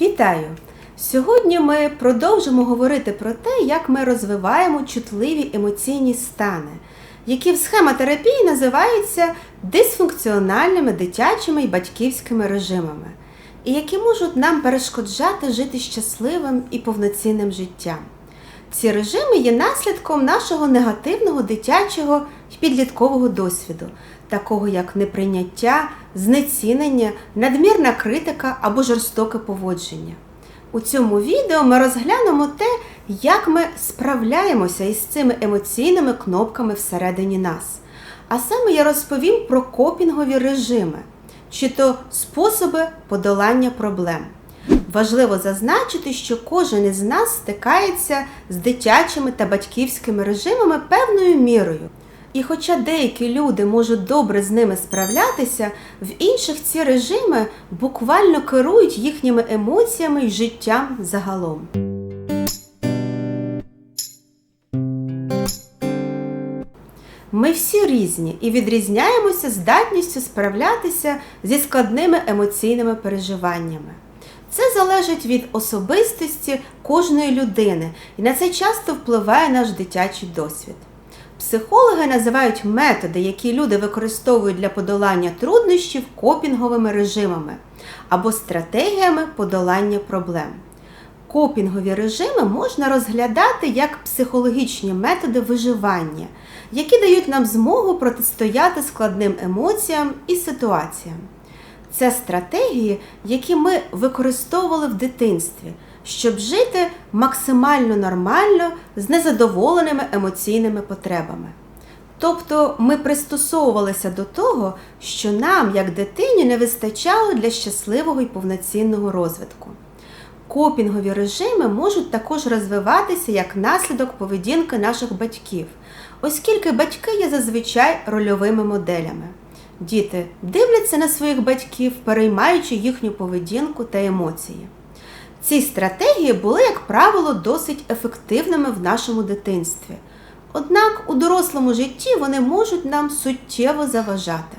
Вітаю! Сьогодні ми продовжимо говорити про те, як ми розвиваємо чутливі емоційні стани, які в схемотерапії називаються дисфункціональними дитячими і батьківськими режимами, і які можуть нам перешкоджати жити щасливим і повноцінним життям. Ці режими є наслідком нашого негативного дитячого і підліткового досвіду, такого як неприйняття, знецінення, надмірна критика або жорстоке поводження. У цьому відео ми розглянемо те, як ми справляємося із цими емоційними кнопками всередині нас. А саме я розповім про копінгові режими, чи то способи подолання проблем. Важливо зазначити, що кожен із нас стикається з дитячими та батьківськими режимами певною мірою. І хоча деякі люди можуть добре з ними справлятися, в інших ці режими буквально керують їхніми емоціями і життям загалом. Ми всі різні і відрізняємося здатністю справлятися зі складними емоційними переживаннями. Це залежить від особистості кожної людини, і на це часто впливає наш дитячий досвід. Психологи називають методи, які люди використовують для подолання труднощів копінговими режимами або стратегіями подолання проблем. Копінгові режими можна розглядати як психологічні методи виживання, які дають нам змогу протистояти складним емоціям і ситуаціям. Це стратегії, які ми використовували в дитинстві, щоб жити максимально нормально з незадоволеними емоційними потребами. Тобто ми пристосовувалися до того, що нам, як дитині, не вистачало для щасливого і повноцінного розвитку. Копінгові режими можуть також розвиватися як наслідок поведінки наших батьків, оскільки батьки є зазвичай рольовими моделями. Діти дивляться на своїх батьків, переймаючи їхню поведінку та емоції. Ці стратегії були, як правило, досить ефективними в нашому дитинстві. Однак у дорослому житті вони можуть нам суттєво заважати,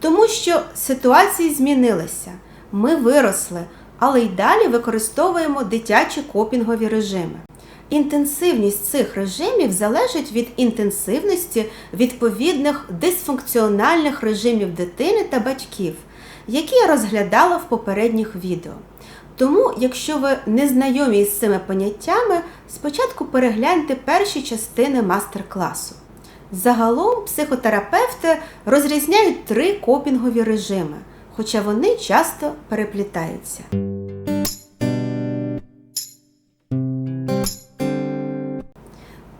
тому що ситуації змінилися, ми виросли, але й далі використовуємо дитячі копінгові режими. Інтенсивність цих режимів залежить від інтенсивності відповідних дисфункціональних режимів дитини та батьків, які я розглядала в попередніх відео. Тому, якщо ви не знайомі з цими поняттями, спочатку перегляньте перші частини мастер-класу. Загалом психотерапевти розрізняють три копінгові режими, хоча вони часто переплітаються.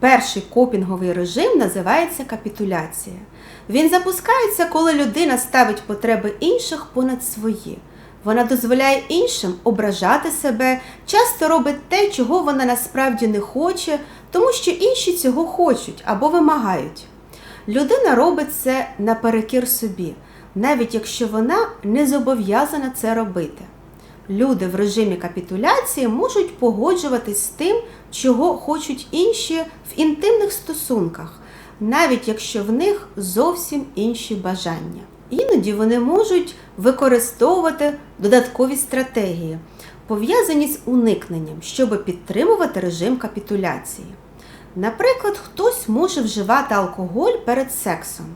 Перший копінговий режим називається капітуляція. Він запускається, коли людина ставить потреби інших понад свої. Вона дозволяє іншим ображати себе, часто робить те, чого вона насправді не хоче, тому що інші цього хочуть або вимагають. Людина робить це наперекір собі, навіть якщо вона не зобов'язана це робити. Люди в режимі капітуляції можуть погоджуватись з тим, чого хочуть інші в інтимних стосунках, навіть якщо в них зовсім інші бажання. Іноді вони можуть використовувати додаткові стратегії, пов'язані з уникненням, щоб підтримувати режим капітуляції. Наприклад, хтось може вживати алкоголь перед сексом,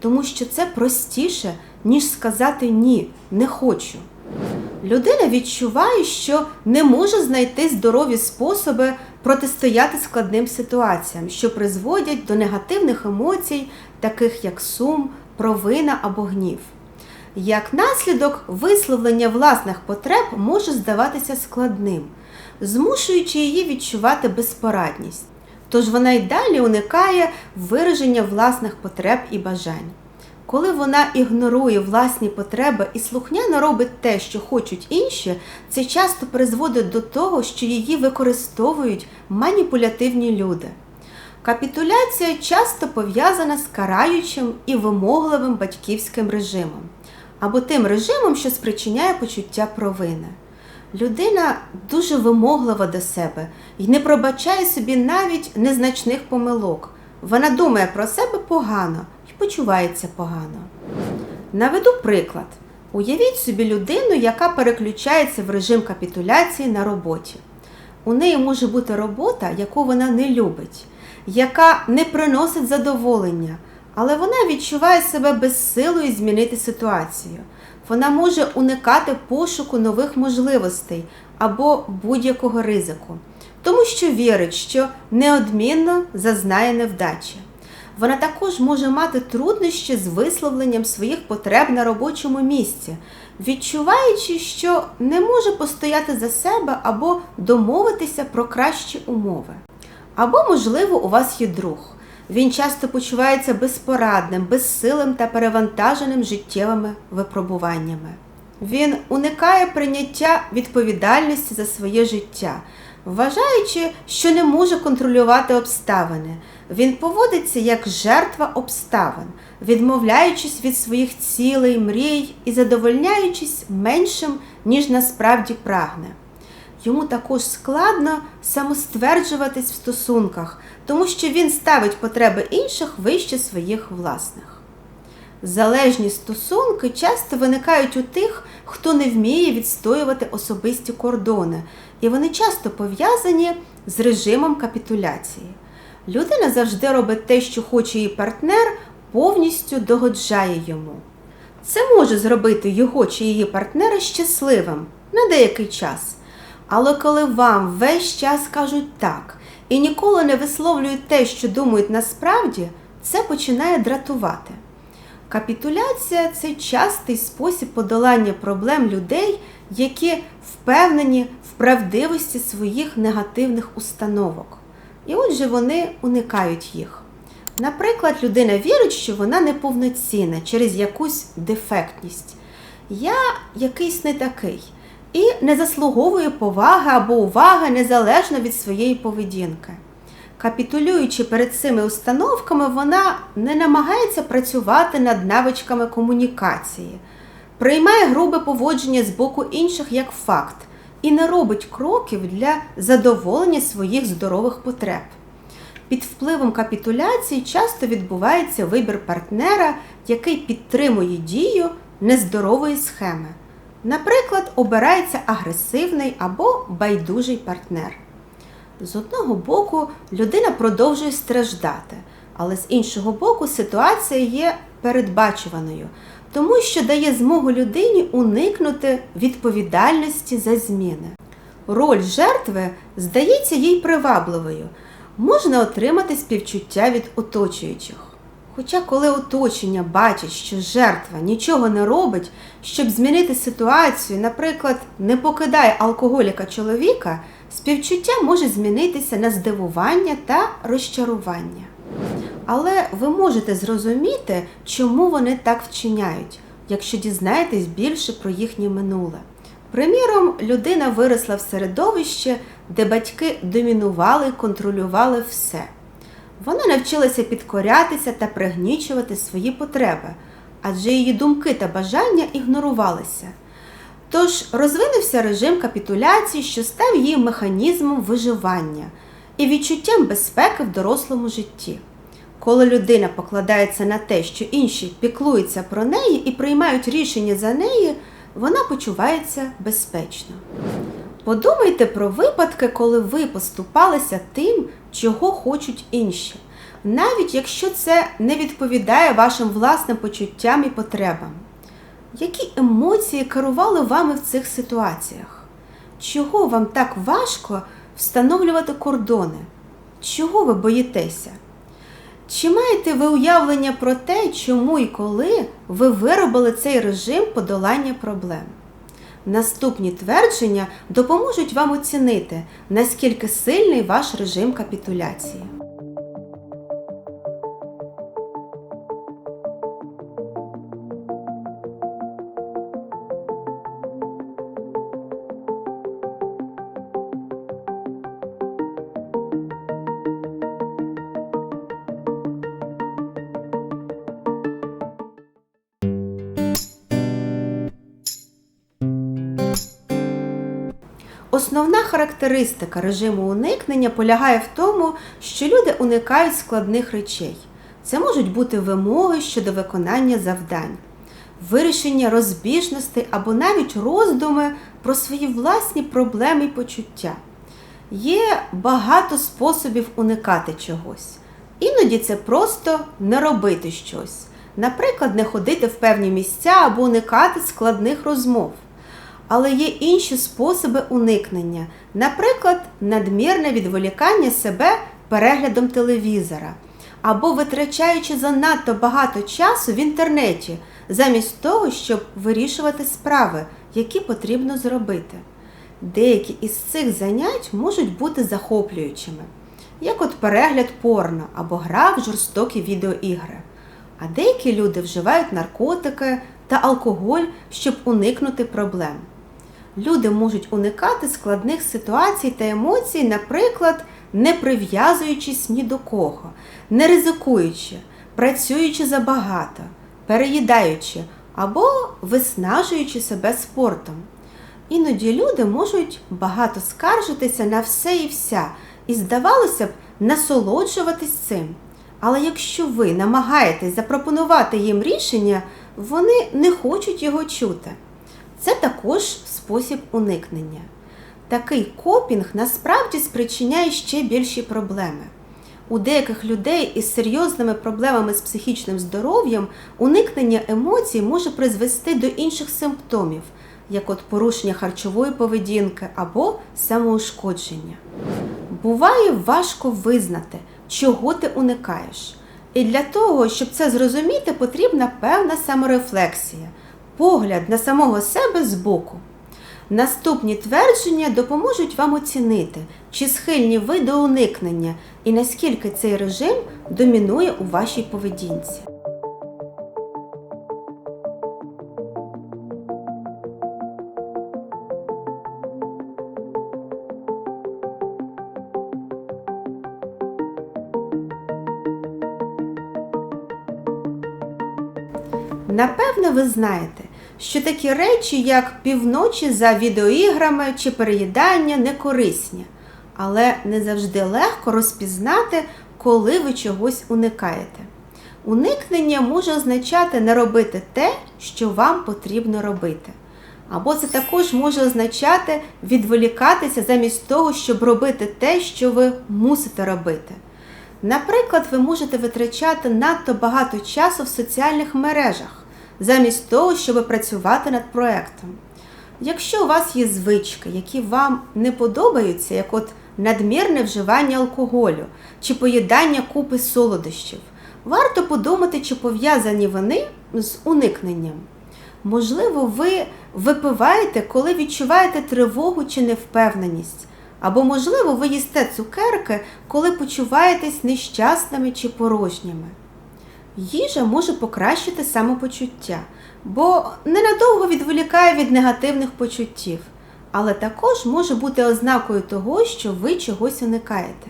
тому що це простіше, ніж сказати ні, не хочу. Людина відчуває, що не може знайти здорові способи протистояти складним ситуаціям, що призводять до негативних емоцій, таких як сум, провина або гнів. Як наслідок, висловлення власних потреб може здаватися складним, змушуючи її відчувати безпорадність. Тож вона й далі уникає вираження власних потреб і бажань. Коли вона ігнорує власні потреби і слухняно робить те, що хочуть інші, це часто призводить до того, що її використовують маніпулятивні люди. Капітуляція часто пов'язана з караючим і вимогливим батьківським режимом, або тим режимом, що спричиняє почуття провини. Людина дуже вимоглива до себе і не пробачає собі навіть незначних помилок. Вона думає про себе погано і почувається погано. Наведу приклад. Уявіть собі людину, яка переключається в режим капітуляції на роботі. У неї може бути робота, яку вона не любить, яка не приносить задоволення, але вона відчуває себе безсилою змінити ситуацію. Вона може уникати пошуку нових можливостей або будь-якого ризику, тому що вірить, що неодмінно зазнає невдачі. Вона також може мати труднощі з висловленням своїх потреб на робочому місці, відчуваючи, що не може постояти за себе або домовитися про кращі умови. Або, можливо, у вас є друг. Він часто почувається безпорадним, безсилим та перевантаженим життєвими випробуваннями. Він уникає прийняття відповідальності за своє життя, вважаючи, що не може контролювати обставини. Він поводиться як жертва обставин, відмовляючись від своїх цілей, мрій і задовольняючись меншим, ніж насправді прагне. Йому також складно самостверджуватись в стосунках, тому що він ставить потреби інших вище своїх власних. Залежні стосунки часто виникають у тих, хто не вміє відстоювати особисті кордони, і вони часто пов'язані з режимом капітуляції. Людина завжди робить те, що хоче її партнер, повністю догоджає йому. Це може зробити його чи її партнера щасливим на деякий час. Але коли вам весь час кажуть так і ніколи не висловлюють те, що думають насправді, це починає дратувати. Капітуляція це частий спосіб подолання проблем людей, які впевнені в правдивості своїх негативних установок. І отже, вони уникають їх. Наприклад, людина вірить, що вона неповноцінна через якусь дефектність. Я якийсь не такий і не заслуговує поваги або уваги незалежно від своєї поведінки. Капітулюючи перед цими установками, вона не намагається працювати над навичками комунікації, приймає грубе поводження з боку інших як факт і не робить кроків для задоволення своїх здорових потреб. Під впливом капітуляції часто відбувається вибір партнера, який підтримує дію нездорової схеми. Наприклад, обирається агресивний або байдужий партнер. З одного боку, людина продовжує страждати, але з іншого боку, ситуація є передбачуваною, тому що дає змогу людині уникнути відповідальності за зміни. Роль жертви здається їй привабливою, можна отримати співчуття від оточуючих. Хоча, коли оточення бачить, що жертва нічого не робить, щоб змінити ситуацію, наприклад, не покидає алкоголіка чоловіка, співчуття може змінитися на здивування та розчарування. Але ви можете зрозуміти, чому вони так вчиняють, якщо дізнаєтесь більше про їхнє минуле. Приміром, людина виросла в середовище, де батьки домінували і контролювали все. Вона навчилася підкорятися та пригнічувати свої потреби, адже її думки та бажання ігнорувалися. Тож розвинувся режим капітуляції, що став її механізмом виживання і відчуттям безпеки в дорослому житті. Коли людина покладається на те, що інші піклуються про неї і приймають рішення за неї, вона почувається безпечно. Подумайте про випадки, коли ви поступалися тим, чого хочуть інші, навіть якщо це не відповідає вашим власним почуттям і потребам. Які емоції керували вами в цих ситуаціях? Чого вам так важко встановлювати кордони? Чого ви боїтеся? Чи маєте ви уявлення про те, чому і коли ви виробили цей режим подолання проблем? Наступні твердження допоможуть вам оцінити, наскільки сильний ваш режим капітуляції. Основна характеристика режиму уникнення полягає в тому, що люди уникають складних речей. Це можуть бути вимоги щодо виконання завдань. вирішення розбіжностей або навіть роздуми про свої власні проблеми і почуття. Є багато способів уникати чогось. Іноді це просто не робити щось. Наприклад, не ходити в певні місця або уникати складних розмов. Але є інші способи уникнення, наприклад, надмірне відволікання себе переглядом телевізора або витрачаючи занадто багато часу в інтернеті, замість того, щоб вирішувати справи, які потрібно зробити. Деякі із цих занять можуть бути захоплюючими, як от перегляд порно або гра в жорстокі відеоігри. А деякі люди вживають наркотики та алкоголь, щоб уникнути проблем. Люди можуть уникати складних ситуацій та емоцій, наприклад, не прив'язуючись ні до кого, не ризикуючи, працюючи забагато, переїдаючи або виснажуючи себе спортом. Іноді люди можуть багато скаржитися на все і вся, і, здавалося б, насолоджуватись цим. Але якщо ви намагаєтесь запропонувати їм рішення, вони не хочуть його чути. Це також спосіб уникнення. Такий копінг насправді спричиняє ще більші проблеми. У деяких людей із серйозними проблемами з психічним здоров'ям уникнення емоцій може призвести до інших симптомів, як от порушення харчової поведінки або самоушкодження. Буває важко визнати, чого ти уникаєш. І для того, щоб це зрозуміти, потрібна певна саморефлексія, погляд на самого себе збоку. Наступні твердження допоможуть вам оцінити, чи схильні ви до уникнення і наскільки цей режим домінує у вашій поведінці. Напевне, ви знаєте, що такі речі, як півночі за відеоіграми чи переїдання, не корисні, але не завжди легко розпізнати, коли ви чогось уникаєте. Уникнення може означати не робити те, що вам потрібно робити. Або це також може означати відволікатися замість того, щоб робити те, що ви мусите робити. Наприклад, ви можете витрачати надто багато часу в соціальних мережах, замість того, щоб працювати над проектом. Якщо у вас є звички, які вам не подобаються, як от надмірне вживання алкоголю чи поїдання купи солодощів, варто подумати, чи пов'язані вони з уникненням. Можливо, ви випиваєте, коли відчуваєте тривогу чи невпевненість. Або, можливо, ви їсте цукерки, коли почуваєтесь нещасними чи порожніми. Їжа може покращити самопочуття, бо ненадовго відволікає від негативних почуттів, але також може бути ознакою того, що ви чогось уникаєте.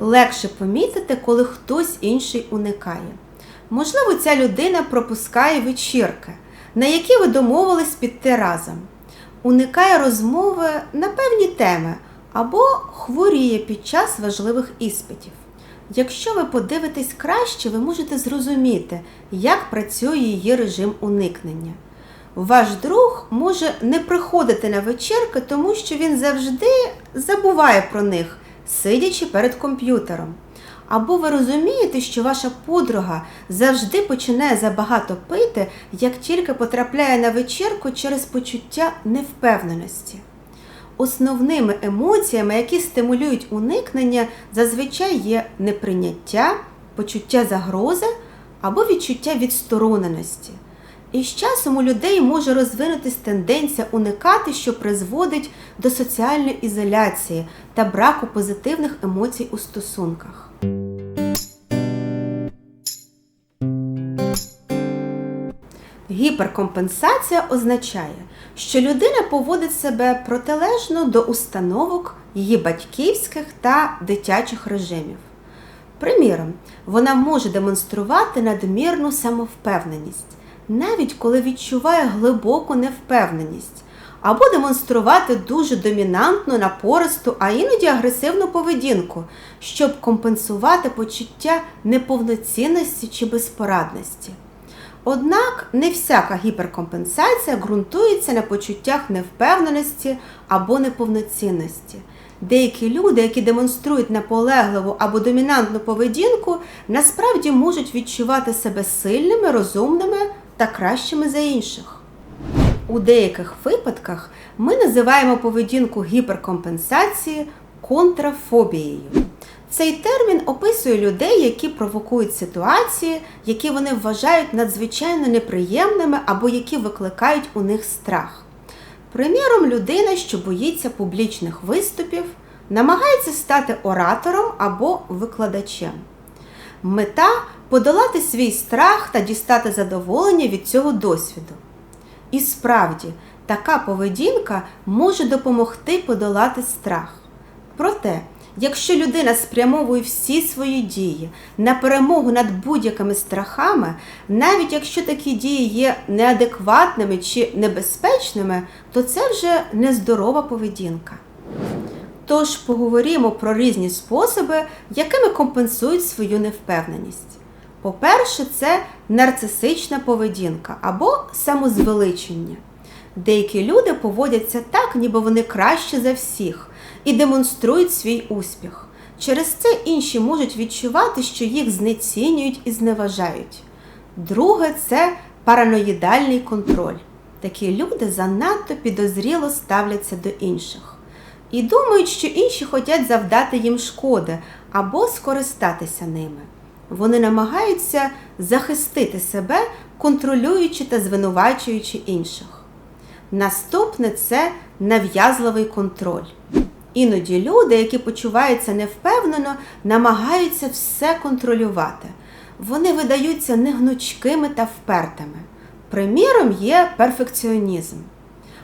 Легше помітити, коли хтось інший уникає. Можливо, ця людина пропускає вечірки, на які ви домовились піти разом, уникає розмови на певні теми або хворіє під час важливих іспитів. Якщо ви подивитесь краще, ви можете зрозуміти, як працює її режим уникнення. Ваш друг може не приходити на вечірки, тому що він завжди забуває про них, сидячи перед комп'ютером. Або ви розумієте, що ваша подруга завжди починає забагато пити, як тільки потрапляє на вечірку через почуття невпевненості. Основними емоціями, які стимулюють уникнення, зазвичай є неприйняття, почуття загрози або відчуття відстороненості. І з часом у людей може розвинутись тенденція уникати, що призводить до соціальної ізоляції та браку позитивних емоцій у стосунках. Гіперкомпенсація означає, що людина поводить себе протилежно до установок її батьківських та дитячих режимів. Приміром, вона може демонструвати надмірну самовпевненість, навіть коли відчуває глибоку невпевненість, або демонструвати дуже домінантну, напористу, а іноді агресивну поведінку, щоб компенсувати почуття неповноцінності чи безпорадності. Однак не всяка гіперкомпенсація ґрунтується на почуттях невпевненості або неповноцінності. Деякі люди, які демонструють наполегливу або домінантну поведінку, насправді можуть відчувати себе сильними, розумними та кращими за інших. У деяких випадках ми називаємо поведінку гіперкомпенсації контрафобією. Цей термін описує людей, які провокують ситуації, які вони вважають надзвичайно неприємними або які викликають у них страх. Приміром, людина, що боїться публічних виступів, намагається стати оратором або викладачем. Мета подолати свій страх та дістати задоволення від цього досвіду. І справді, така поведінка може допомогти подолати страх. Проте, якщо людина спрямовує всі свої дії на перемогу над будь-якими страхами, навіть якщо такі дії є неадекватними чи небезпечними, то це вже нездорова поведінка. Тож поговоримо про різні способи, якими компенсують свою невпевненість. По-перше, це нарцисична поведінка або самозвеличення. Деякі люди поводяться так, ніби вони краще за всіх, і демонструють свій успіх. Через це інші можуть відчувати, що їх знецінюють і зневажають. Друге це параноїдальний контроль. Такі люди занадто підозріло ставляться до інших і думають, що інші хочуть завдати їм шкоди або скористатися ними. Вони намагаються захистити себе, контролюючи та звинувачуючи інших. Наступне це нав'язливий контроль. Іноді люди, які почуваються невпевнено, намагаються все контролювати. Вони видаються негнучкими та впертими. Приміром є перфекціонізм.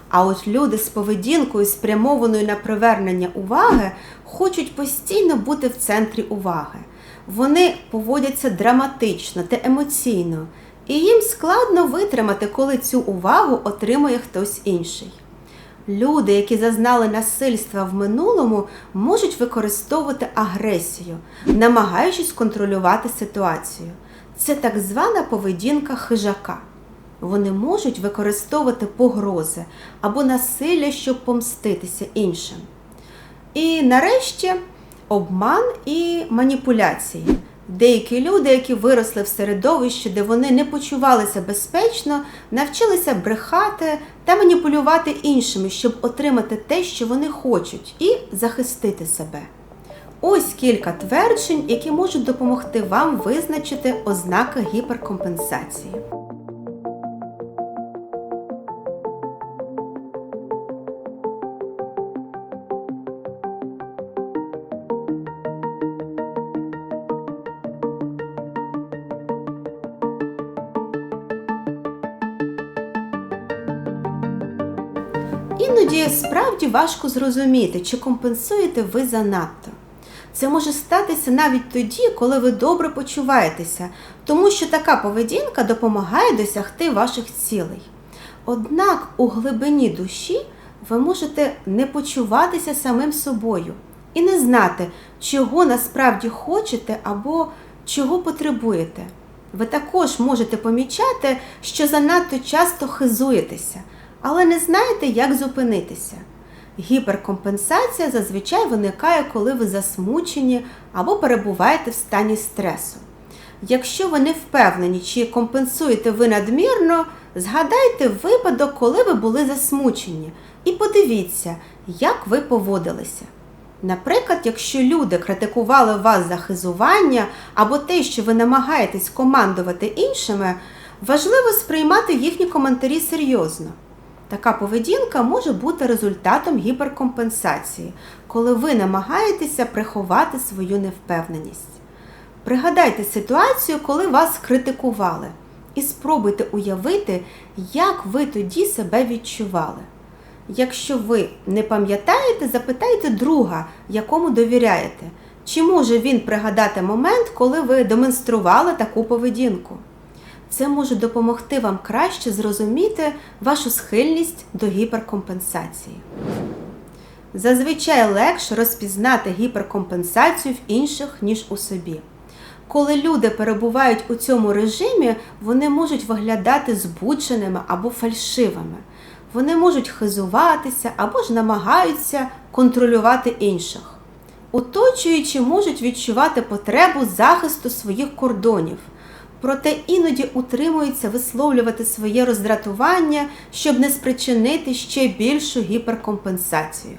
А от люди з поведінкою, спрямованою на привернення уваги, хочуть постійно бути в центрі уваги. Вони поводяться драматично та емоційно, і їм складно витримати, коли цю увагу отримує хтось інший. Люди, які зазнали насильства в минулому, можуть використовувати агресію, намагаючись контролювати ситуацію. Це так звана поведінка хижака. Вони можуть використовувати погрози або насилля, щоб помститися іншим. І нарешті обман і маніпуляції. Деякі люди, які виросли в середовищі, де вони не почувалися безпечно, навчилися брехати та маніпулювати іншими, щоб отримати те, що вони хочуть, і захистити себе. Ось кілька тверджень, які можуть допомогти вам визначити ознаки гіперкомпенсації. Іноді справді важко зрозуміти, чи компенсуєте ви занадто. Це може статися навіть тоді, коли ви добре почуваєтеся, тому що така поведінка допомагає досягти ваших цілей. Однак у глибині душі ви можете не почуватися самим собою і не знати, чого насправді хочете або чого потребуєте. Ви також можете помічати, що занадто часто хизуєтеся але не знаєте, як зупинитися. Гіперкомпенсація зазвичай виникає, коли ви засмучені або перебуваєте в стані стресу. Якщо ви не впевнені, чи компенсуєте ви надмірно, згадайте випадок, коли ви були засмучені, і подивіться, як ви поводилися. Наприклад, якщо люди критикували вас за хизування або те, що ви намагаєтесь командувати іншими, важливо сприймати їхні коментарі серйозно. Така поведінка може бути результатом гіперкомпенсації, коли ви намагаєтеся приховати свою невпевненість. Пригадайте ситуацію, коли вас критикували, і спробуйте уявити, як ви тоді себе відчували. Якщо ви не пам'ятаєте, запитайте друга, якому довіряєте, чи може він пригадати момент, коли ви демонстрували таку поведінку. Це може допомогти вам краще зрозуміти вашу схильність до гіперкомпенсації. Зазвичай легше розпізнати гіперкомпенсацію в інших, ніж у собі. Коли люди перебувають у цьому режимі, вони можуть виглядати збудженими або фальшивими. Вони можуть хизуватися або ж намагаються контролювати інших. Оточуючі можуть відчувати потребу захисту своїх кордонів, проте іноді утримуються висловлювати своє роздратування, щоб не спричинити ще більшу гіперкомпенсацію.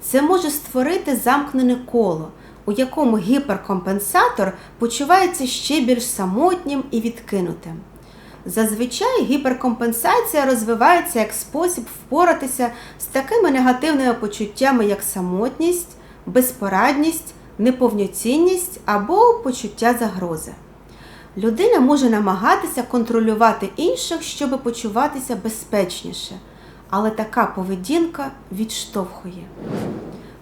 Це може створити замкнене коло, у якому гіперкомпенсатор почувається ще більш самотнім і відкинутим. Зазвичай гіперкомпенсація розвивається як спосіб впоратися з такими негативними почуттями, як самотність, безпорадність, неповноцінність або почуття загрози. Людина може намагатися контролювати інших, щоб почуватися безпечніше, але така поведінка відштовхує.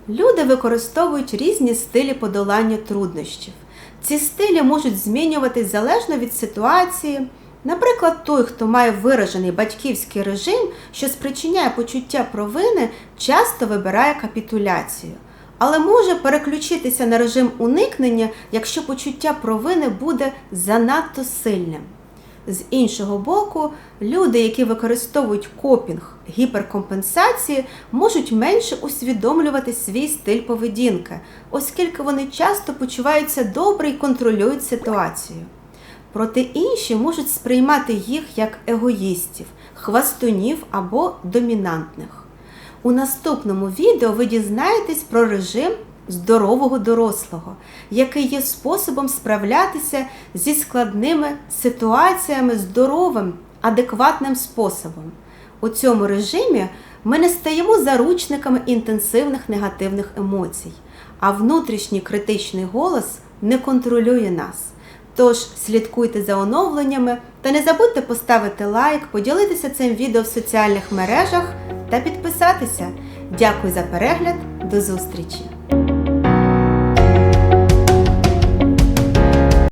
Люди використовують різні стилі подолання труднощів. Ці стилі можуть змінюватись залежно від ситуації. Наприклад, той, хто має виражений батьківський режим, що спричиняє почуття провини, часто вибирає капітуляцію, але може переключитися на режим уникнення, якщо почуття провини буде занадто сильним. З іншого боку, люди, які використовують копінг гіперкомпенсації, можуть менше усвідомлювати свій стиль поведінки, оскільки вони часто почуваються добре і контролюють ситуацію. Проте інші можуть сприймати їх як егоїстів, хвастунів або домінантних. У наступному відео ви дізнаєтесь про режим здорового дорослого, який є способом справлятися зі складними ситуаціями здоровим, адекватним способом. У цьому режимі ми не стаємо заручниками інтенсивних негативних емоцій, а внутрішній критичний голос не контролює нас. Тож слідкуйте за оновленнями та не забудьте поставити лайк, поділитися цим відео в соціальних мережах та підписатися. Дякую за перегляд, до зустрічі!